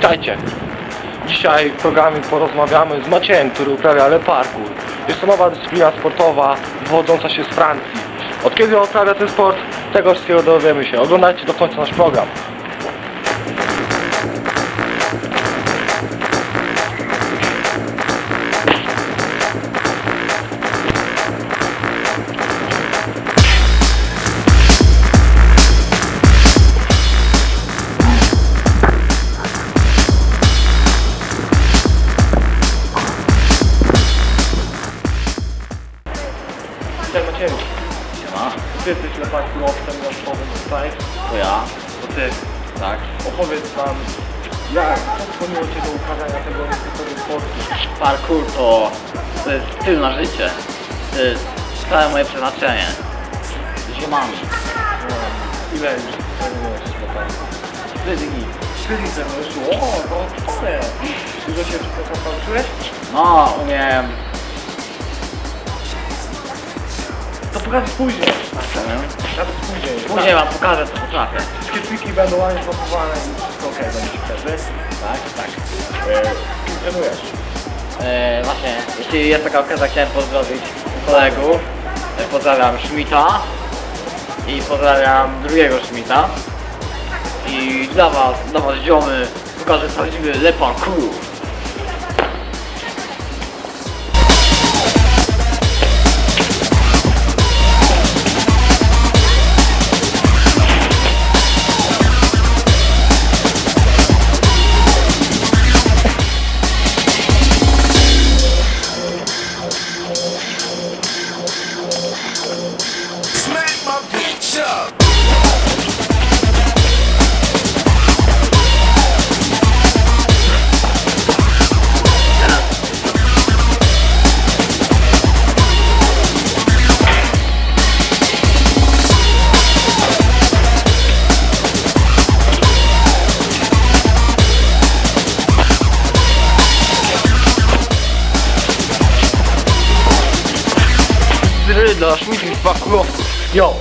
Słuchajcie, dzisiaj w programie porozmawiamy z Maciejem, który uprawia le parkour. Jest to nowa dyscyplina sportowa wywodząca się z Francji. Od kiedy uprawia ten sport? Tego wszystkiego dowiemy się. Oglądajcie do końca nasz program. Macieju. Siema, Ty jesteś le parkourowcem miastowym tutaj. to ja. To ty Tak. opowiedz nam, jak skłoniło Cię do uprawiania tego niezwykłego sportu? Parkour to, to jest styl na życie. To jest całe moje przeznaczenie. Zimami. Ile już trenujesz le parkour? Trzy dni. Trzy dni trenujesz? O, to fajnie. Dużo się wszystko nauczyłeś? No, umiem. To pokażę później. Chcemy. Nawet później. Później wam pokażę co potrafię. Wszystkie triki będą ładnie zmapowane i wszystko okej będzie wtedy. Tak? Tak. E, Kim trenujesz? E, właśnie, jeśli jest taka okazja, chciałem pozdrowić kolegów. E, pozdrawiam Schmidta i pozdrawiam drugiego Schmidta. I dla was, dla was ziomy, pokażę prawdziwy le Brödlar, schmied mich, fuck off. Ja.